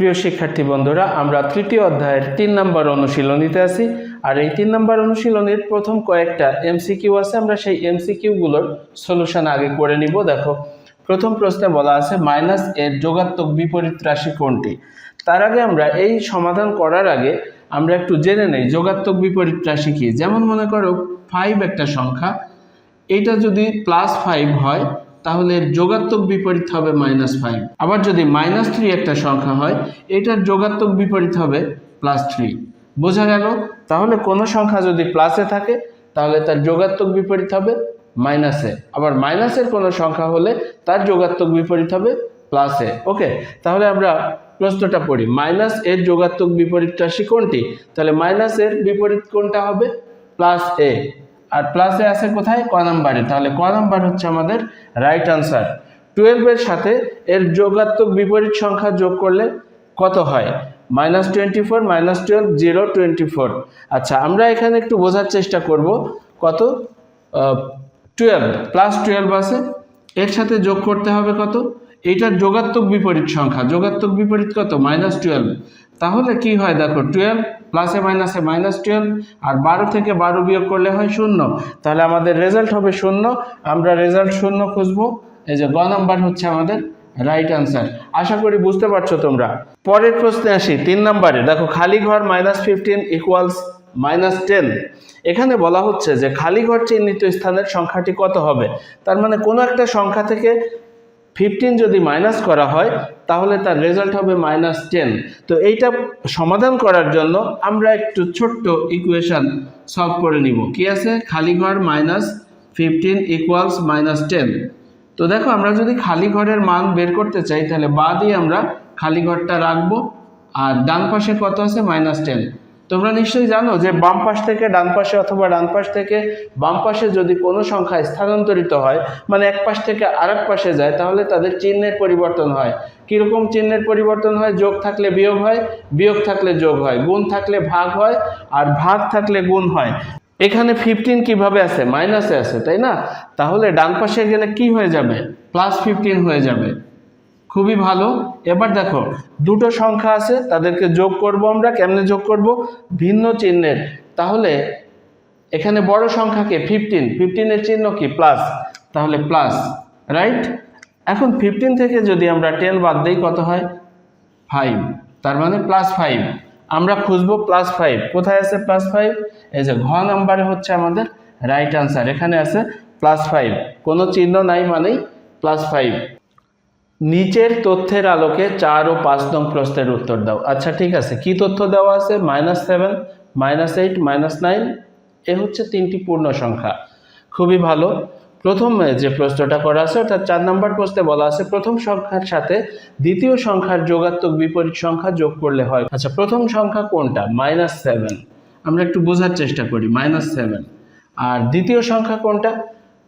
প্রিয় শিক্ষার্থী বন্ধুরা, আমরা তৃতীয় অধ্যায়ের তিন নম্বর অনুশীলনীতে আছি। আর এই তিন নম্বর অনুশীলনীর প্রথম কয়েকটা এমসিকিউ আছে, আমরা সেই এমসিকিউগুলোর সলিউশন আগে করে নিব। দেখো, প্রথম প্রশ্নে বলা আছে, মাইনাস এর যোগাত্মক বিপরীত রাশি কোনটি? তার আগে আমরা এই সমাধান করার আগে আমরা একটু জেনে নেই, যোগাত্মক বিপরীত রাশি কি? যেমন মনে করো ফাইভ একটা সংখ্যা এটা যদি প্লাস ফাইভ হয় তাহলে এর যোগাত্মক বিপরীত হবে মাইনাস ফাইভ। আবার যদি মাইনাস থ্রি একটা সংখ্যা হয়, এটার যোগাত্মক বিপরীত হবে প্লাস থ্রি। বোঝা গেল? তাহলে কোনো সংখ্যা যদি প্লাসে থাকে, তাহলে তার যোগাত্মক বিপরীত হবে মাইনাসে আবার মাইনাসের কোনো সংখ্যা হলে তার যোগাত্মক বিপরীত হবে প্লাসে ওকে তাহলে আমরা প্রশ্নটা পড়ি। মাইনাস এর যোগাত্মক বিপরীত রাশি কোনটি? তাহলে মাইনাস এর বিপরীত কোনটা হবে? প্লাস এ। আর প্লাসে আছে কোথায়? ক নাম্বারে তাহলে ক নাম্বার হচ্ছে আমাদের রাইট আনসার টুয়েলভের সাথে এর যোগাত্মক বিপরীত সংখ্যা যোগ করলে কত হয়? Minus twenty four minus twelve zero twenty four আচ্ছা আমরা এখানে একটু বোঝার চেষ্টা করব কত? টুয়েলভ প্লাস টুয়েলভ আছে। এর সাথে যোগ করতে হবে কত? এইটার যোগাত্মক বিপরীত সংখ্যা। যোগাত্মক বিপরীত কত? মাইনাস টুয়েলভ তাহলে কি হয়? দেখো টুয়েলভ প্লাসে মাইনাসে মাইনাস টুয়েলভ আর বারো থেকে বারো বিয়োগ করলে হয় শূন্য। তাহলে আমাদের রেজাল্ট হবে শূন্য। আমরা রেজাল্ট শূন্য খুঁজবো। এই যে গ নাম্বার হচ্ছে আমাদের রাইট আনসার আশা করি বুঝতে পারছ তোমরা। পরের প্রশ্নে আসি। তিন নম্বরে দেখো খালি ঘর minus fifteen equals minus ten এখানে বলা হচ্ছে যে খালি ঘর চিহ্নিত স্থানের সংখ্যাটি কত হবে? তার মানে কোনো একটা সংখ্যা থেকে ফিফটিন যদি মাইনাস করা হয়, তাহলে তার রেজাল্ট হবে মাইনাস টেন তো এইটা সমাধান করার জন্য আমরা একটু ছোট্ট ইকুয়েশন সলভ করে নিব। কি আছে? খালি ঘর minus fifteen equals minus ten তো দেখো, আমরা যদি খালি ঘরের মান বের করতে চাই, তাহলে বা দিয়ে আমরা খালি ঘরটা রাখব, আর ডান পাশে কত আছে? মাইনাস টেন তোমরা নিশ্চয়ই জানো যে বাম পাশ থেকে ডান পাশে অথবা ডান পাশ থেকে বাম পাশে যদি কোনো সংখ্যা স্থানান্তরিত হয় মানে এক পাশ থেকে আরেক পাশে যায়, তাহলে তাদের চিহ্নের পরিবর্তন হয়। কীরকম চিহ্নের পরিবর্তন হয়? যোগ থাকলে বিয়োগ হয়, বিয়োগ থাকলে যোগ হয়। গুণ থাকলে ভাগ হয়, আর ভাগ থাকলে গুণ হয়। এখানে ফিফটিন কীভাবে আছে? মাইনাসে আছে, তাই না? তাহলে ডান পাশে গেলে কি হয়ে যাবে? প্লাস ফিফটিন হয়ে যাবে। খুবই ভালো। এবার দেখো, দুটো সংখ্যা আছে, তাদেরকে যোগ করব আমরা। কেমনে যোগ করব? ভিন্ন চিহ্নের। তাহলে এখানে বড় সংখ্যাকে ফিফটিন ফিফটিনের চিহ্ন কি? প্লাস তাহলে প্লাস রাইট এখন ফিফটিন থেকে যদি আমরা টেন বাদ দিই, কত হয়? ফাইভ তার মানে প্লাস ফাইভ আমরা খুঁজবো প্লাস ফাইভ কোথায় আছে প্লাস ফাইভ এই যে ঘ নাম্বারে হচ্ছে আমাদের রাইট আনসার এখানে আছে প্লাস ফাইভ কোনো চিহ্ন নাই মানেই প্লাস ফাইভ নিচের তথ্যের আলোকে চার ও পাঁচ নং প্রশ্নের উত্তর দাও। আচ্ছা ঠিক আছে। কি তথ্য দেওয়া আছে? Minus seven, minus eight, minus nine. এ হচ্ছে তিনটি পূর্ণ সংখ্যা। খুবই ভালো। প্রথম যে প্রশ্নটা করা আছে, অর্থাৎ চার নম্বর প্রশ্নে বলা আছে, প্রথম সংখ্যার সাথে দ্বিতীয় সংখ্যার যোগাত্মক বিপরীত সংখ্যা যোগ করলে হয়। আচ্ছা প্রথম সংখ্যা কোনটা? Minus seven. আমরা একটু বোঝার চেষ্টা করি, মাইনাস সেভেন। আর দ্বিতীয় সংখ্যা কোনটা?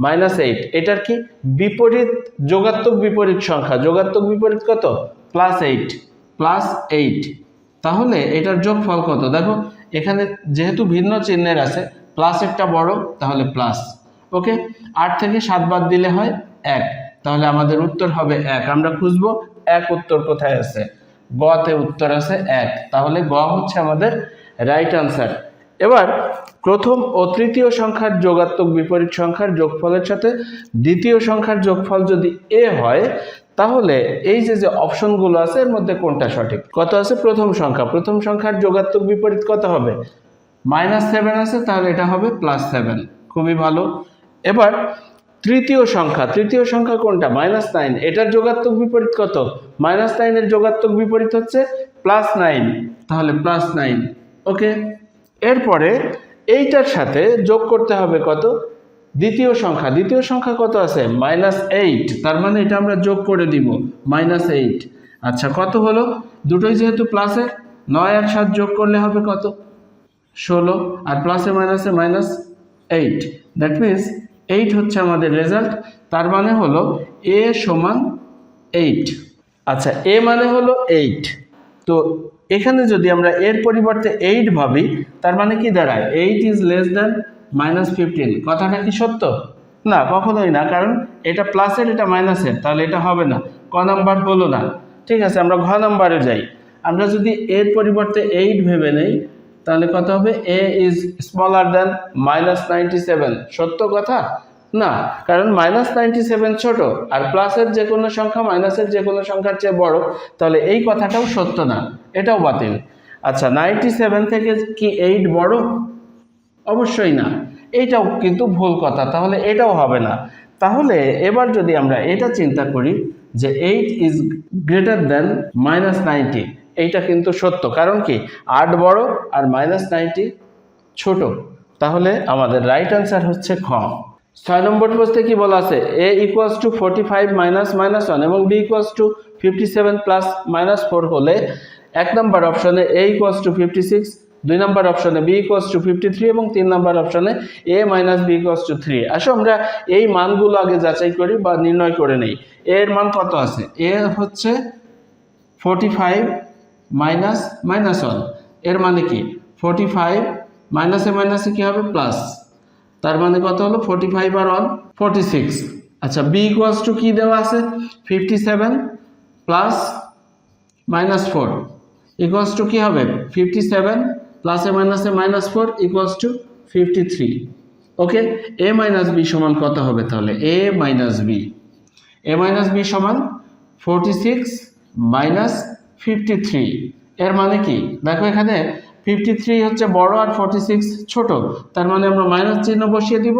মাইনাস এইট, এটার কি বিপরীত, যোগাত্মক বিপরীত সংখ্যা? যোগাত্মক বিপরীত কত? Plus eight plus eight. তাহলে এটার যোগফল কত? দেখো, এখানে যেহেতু ভিন্ন চিহ্নের আছে, প্লাস একটা বড়, তাহলে প্লাস। ওকে আট থেকে সাত বাদ দিলে হয় এক। তাহলে আমাদের উত্তর হবে এক। আমরা খুঁজবো এক উত্তর কোথায় আছে? গতে উত্তর আছে এক। তাহলে গ হচ্ছে আমাদের রাইট আনসার এবার প্রথম ও তৃতীয় সংখ্যার যোগাত্মক বিপরীত সংখ্যার যোগফলের সাথে দ্বিতীয় সংখ্যার যোগফল যদি এ হয়, তাহলে এই যে যে অপশনগুলো আছে, এর মধ্যে কোনটা সঠিক? কত আছে? প্রথম সংখ্যা। প্রথম সংখ্যার যোগাত্মক বিপরীত কত হবে? মাইনাস সেভেন আছে, তাহলে এটা হবে প্লাস সেভেন। খুবই ভালো। এবার তৃতীয় সংখ্যা। তৃতীয় সংখ্যা কোনটা? Minus nine. এটার যোগাত্মক বিপরীত কত? মাইনাস নাইনের যোগাত্মক বিপরীত হচ্ছে প্লাস নাইন। তাহলে প্লাস নাইন। ওকে? এরপরে এইটার সাথে যোগ করতে হবে কত? দ্বিতীয় সংখ্যা। দ্বিতীয় সংখ্যা কত আছে? Minus eight. তার মানে এটা আমরা যোগ করে দিব। Minus eight. আচ্ছা কত হলো? দুটোই যেহেতু প্লাসের নয় আর সাত যোগ করলে হবে কত? ষোলো। আর প্লাসে মাইনাসে minus eight that means eight হচ্ছে আমাদের রেজাল্ট তার মানে হলো এ সমান এইট আচ্ছা এ মানে হলো এইট তো এখানে যদি আমরা এর পরিবর্তে এইট ভাবি, তার মানে কি দাঁড়ায়? Eight is less than minus fifteen কথাটা কি সত্য? না, কখনোই না, কারণ এটা প্লাসের এটা মাইনাসের তাহলে এটা হবে না। ক নাম্বার হলো না। ঠিক আছে, আমরা ঘ নাম্বারে যাই। আমরা যদি এর পরিবর্তে এইট ভেবে নেই, তাহলে কত হবে? A is smaller than minus ninety seven সত্য কথা? না, কারণ মাইনাস নাইনটি সেভেন ছোটো আর প্লাসের যে কোনো সংখ্যা মাইনাসের যে কোনো সংখ্যার চেয়ে বড়, তাহলে এই কথাটাও সত্য না, এটাও বাতিল। আচ্ছা নাইনটি সেভেন থেকে কি এইট বড়? অবশ্যই না এইটাও কিন্তু ভুল কথা, তাহলে এটাও হবে না। তাহলে এবার যদি আমরা এটা চিন্তা করি যে eight is greater than minus ninety এইটা কিন্তু সত্য, কারণ কি আট বড় আর মাইনাস নাইনটি ছোট, তাহলে আমাদের রাইট অ্যান্সার হচ্ছে খ। ছয় নম্বর প্রশ্নে কি বলা আছে? A equals to forty five minus minus one এবং B equals to fifty seven plus minus four হলে এক নম্বর অপশনে A equals to fifty six দুই নম্বর অপশনে B equals to fifty three এবং তিন নম্বর অপশনে A minus B equals to three আসো আমরা এই মানগুলো আগে যাচাই করি বা নির্ণয় করে নেই। এর মান কত আছে? এ হচ্ছে ফোর্টি ফাইভ মাইনাস মাইনাস ওয়ানের মানে কি? ফোর্টি ফাইভ মাইনাসে মাইনাসে কী হবে? প্লাস তার মানে কত হলো? ফোর্টি ফাইভ আর অল ফোর্টি সিক্স আচ্ছা বি ইকুয়ালস টু কী দেওয়া আছে? Fifty seven plus minus four equals to কী হবে? ফিফটি সেভেন প্লাসে মাইনাসে minus four equals to fifty three okay A minus B সমান কত হবে তাহলে? A minus B A minus B সমান forty six minus fifty three এর মানে কি? দেখো এখানে ফিফটি থ্রি হচ্ছে বড় আর ফোরটি সিক্স ছোটো। তার মানে আমরা মাইনাস চিহ্ন বসিয়ে দিব।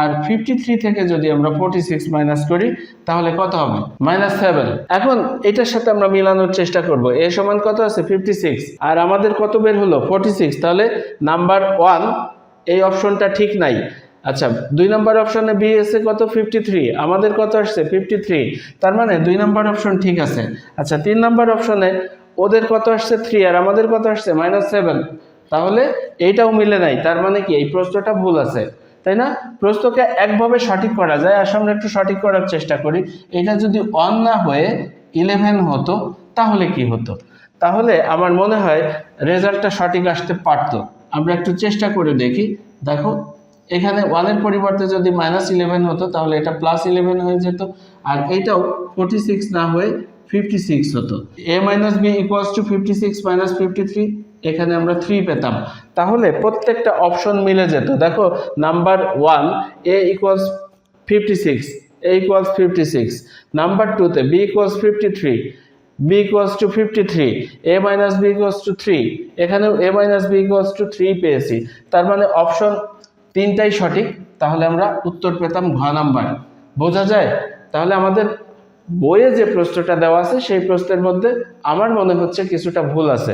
আর ফিফটি থ্রি থেকে যদি আমরা ফোরটি সিক্স মাইনাস করি, তাহলে কত হবে? মাইনাস সেভেন এখন এটার সাথে আমরা মিলানোর চেষ্টা করব। এ সমান কত আছে? ফিফটি সিক্স আর আমাদের কত বের হলো? ফোরটি সিক্স তাহলে নাম্বার ওয়ান এই অপশনটা ঠিক নাই। আচ্ছা দুই নম্বর অপশনে বি এসে কত? ফিফটি থ্রি আমাদের কত আসছে? ফিফটি থ্রি তার মানে দুই নম্বর অপশন ঠিক আছে। আচ্ছা তিন নম্বর অপশনে ওদের কত আসছে? থ্রি আর আমাদের কত আসছে? মাইনাস সেভেন তাহলে এইটাও মিলে নাই। তার মানে কি? এই প্রশ্নটা ভুল আছে। তাই না? প্রশ্নকে একভাবে সঠিক করা যায়। আসলে আমরা একটু সঠিক করার চেষ্টা করি। এটা যদি অন না হয়ে ইলেভেন হতো, তাহলে কি হতো? তাহলে আমার মনে হয় রেজাল্টটা সঠিক আসতে পারতো। আমরা একটু চেষ্টা করে দেখি। দেখো, এখানে ওয়ানের পরিবর্তে যদি মাইনাস ইলেভেন হতো, তাহলে এটা প্লাস ইলেভেন হয়ে যেত। আর এইটাও ফোর্টি সিক্স না হয়ে ফিফটি সিক্স হতো। A minus B equals to fifty six minus fifty three এখানে আমরা থ্রি পেতাম। তাহলে প্রত্যেকটা অপশন মিলে যেত। দেখো number one A equals fifty six A equals fifty six number টুতে B equals fifty three B equals to fifty three A minus B equals to three এখানেও A minus B equals to three পেয়েছি। তার মানে option তিনটাই সঠিক। তাহলে আমরা উত্তর পেতাম ঘ নাম্বার বোঝা যায়? তাহলে আমাদের বইয়ে যে প্রশ্নটা দেওয়া আছে, সেই প্রশ্নের মধ্যে আমার মনে হচ্ছে কিছুটা ভুল আছে।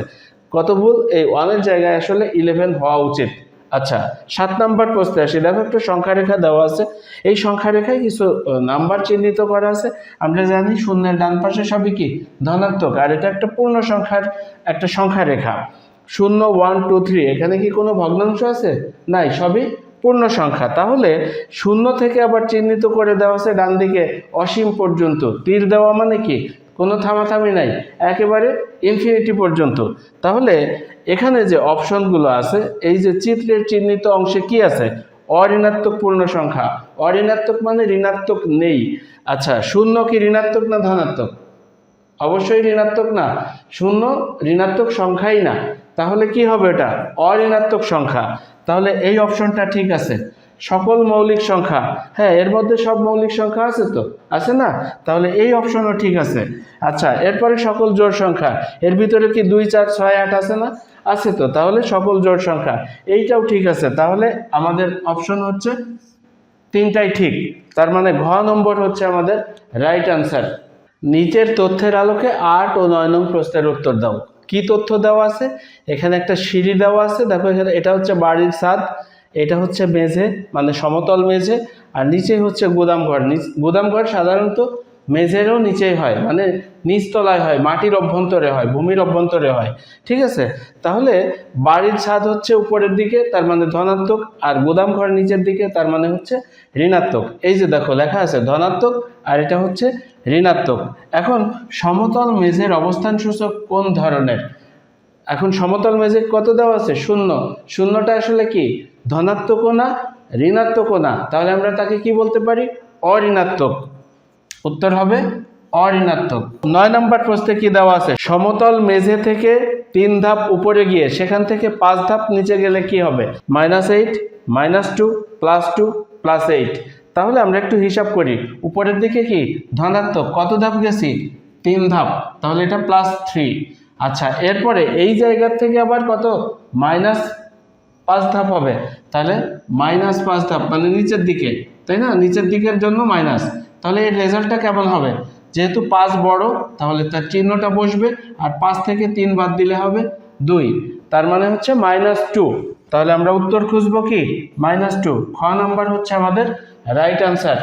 কত ভুল? এই ওয়ানের জায়গায় আসলে ইলেভেন হওয়া উচিত। আচ্ছা সাত নাম্বার প্রশ্নে আসি। দেখো, একটা সংখ্যা রেখা দেওয়া আছে। এই সংখ্যা রেখায় কিছু নাম্বার চিহ্নিত করা আছে। আমরা জানি শূন্যের ডান পাশে সবই কি? ধনাত্মক। আর এটা একটা পূর্ণ সংখ্যার একটা সংখ্যা রেখা শূন্য ওয়ান টু থ্রি এখানে কি কোনো ভগ্নাংশ আছে? নাই, সবই পূর্ণ সংখ্যা। তাহলে শূন্য থেকে আবার চিহ্নিত করে দেওয়া আছে ডান দিকে অসীম পর্যন্ত। তীর দেওয়া মানে কি? কোনো থামাথামি নাই, একেবারে ইনফিনিটি পর্যন্ত। তাহলে এখানে যে অপশনগুলো আছে, এই যে চিত্রের চিহ্নিত অংশে কি আছে? অঋণাত্মক পূর্ণ সংখ্যা। অঋণাত্মক মানে ঋণাত্মক নেই। আচ্ছা শূন্য কি ঋণাত্মক না ধনাত্মক? অবশ্যই ঋণাত্মক না। শূন্য ঋণাত্মক সংখ্যাই না। তাহলে কি হবে এটা? অঋণাত্মক সংখ্যা। তাহলে এই অপশনটা ঠিক আছে। সকল মৌলিক সংখ্যা। হ্যাঁ এর মধ্যে সব মৌলিক সংখ্যা আছে তো? আছে না? তাহলে এই অপশনও ঠিক আছে। আচ্ছা এরপরে সকল জোড় সংখ্যা। এর ভিতরে কি দুই, চার, ছয়, আট আছে না? আছে তো। তাহলে সকল জোড় সংখ্যা। এইটাও ঠিক আছে। তাহলে আমাদের অপশন হচ্ছে তিনটাই ঠিক। তার মানে ঘ নম্বর হচ্ছে আমাদের রাইট আনসার নিচের তথ্যের আলোকে আট ও নয় নং প্রশ্নের উত্তর দাও। কি তথ্য দেওয়া আছে? এখানে একটা সিঁড়ি দেওয়া আছে দেখো এখানে এটা হচ্ছে বাড়ির ছাদ, এটা হচ্ছে মেঝে মানে সমতল মেঝে, আর নিচে হচ্ছে গুদামঘর। গুদামঘর সাধারণত মেঝেরও নিচেই হয় মানে নিচতলায় হয়, মাটির অভ্যন্তরে হয়, ভূমির অভ্যন্তরে হয়। ঠিক আছে? তাহলে বাড়ির ছাদ হচ্ছে উপরের দিকে, তার মানে ধনাত্মক, আর গুদামঘর নিচের দিকে, তার মানে হচ্ছে ঋণাত্মক। এই যে দেখো, লেখা আছে ধনাত্মক, আর এটা হচ্ছে ঋণাত্মক। এখন সমতল মেঝের অবস্থান সূচক কোন ধরনের? এখন সমতল মেঝে কত দেওয়া আছে? শূন্য। শূন্যটা আসলে কি? ধনাত্মকও না, ঋণাত্মকও না। তাহলে আমরা তাকে কি বলতে পারি? অঋণাত্মক। উত্তর হবে অঋণাত্মক। নয় নম্বর প্রশ্নে কি দেওয়া আছে? সমতল মেঝে থেকে তিন ধাপ উপরে গিয়ে সেখান থেকে পাঁচ ধাপ নিচে গেলে কি হবে? Minus eight minus two plus two plus eight তাহলে আমরা একটু হিসাব করি। উপরের দিকে কি? ধনাত্মক। কত ধাপ গেছি? তিন ধাপ। তাহলে এটা প্লাস থ্রি আচ্ছা এরপরে এই জায়গার থেকে আবার কত? মাইনাস পাঁচ ধাপ হবে। তাহলে মাইনাস পাঁচ ধাপ মানে নিচের দিকে। তাই না? নিচের দিকের জন্য মাইনাস তাহলে এর রেজাল্টটা কেমন হবে? যেহেতু পাঁচ বড়, তাহলে তার চিহ্নটা বসবে, আর পাঁচ থেকে তিন বাদ দিলে হবে দুই। তার মানে হচ্ছে মাইনাস টু তাহলে আমরা উত্তর খুঁজবো কি? মাইনাস টু খ নাম্বার হচ্ছে আমাদের রাইট আনসার